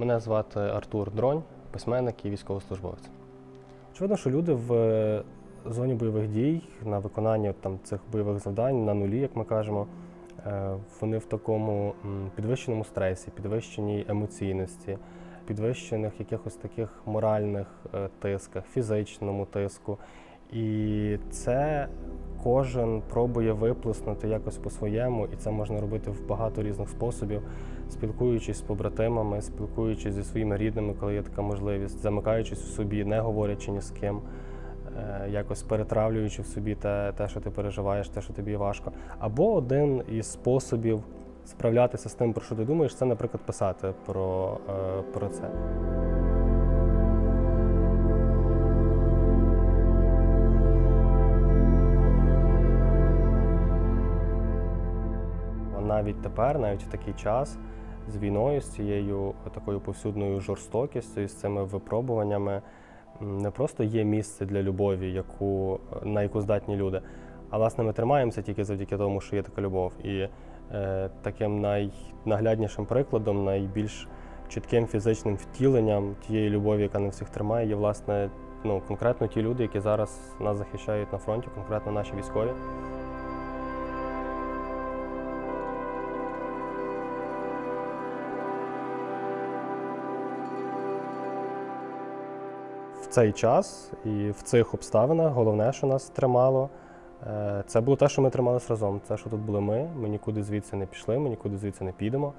Мене звати Артур Дронь, письменник і військовослужбовець. Очевидно, що люди в е, зоні бойових дій на виконанні там, цих бойових завдань на нулі, як ми кажемо, е, вони в такому підвищеному стресі, підвищеній емоційності, підвищених якихось таких моральних е, тисках, фізичному тиску. І це кожен пробує виплеснути якось по-своєму, і це можна робити в багато різних способів, спілкуючись з побратимами, спілкуючись зі своїми рідними, коли є така можливість, замикаючись в собі, не говорячи ні з ким, е, якось перетравлюючи в собі те, те, що ти переживаєш, те, що тобі важко. Або один із способів справлятися з тим, про що ти думаєш, це, наприклад, писати про, е, про це. Навіть тепер, навіть в такий час, з війною, з цією такою повсюдною жорстокістю і з цими випробуваннями не просто є місце для любові, яку, на яку здатні люди, а власне ми тримаємося тільки завдяки тому, що є така любов. І е, таким найнагляднішим прикладом, найбільш чітким фізичним втіленням тієї любові, яка на всіх тримає, є власне ну, конкретно ті люди, які зараз нас захищають на фронті, конкретно наші військові. Цей час і в цих обставинах головне, що нас тримало, е, це було те, що ми трималися разом. Це, що тут були ми. Ми нікуди звідси не пішли, ми нікуди звідси не підемо.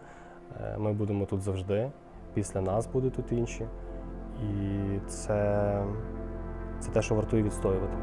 Е, Ми будемо тут завжди. Після нас будуть тут інші. І це, це те, що вартує відстоювати.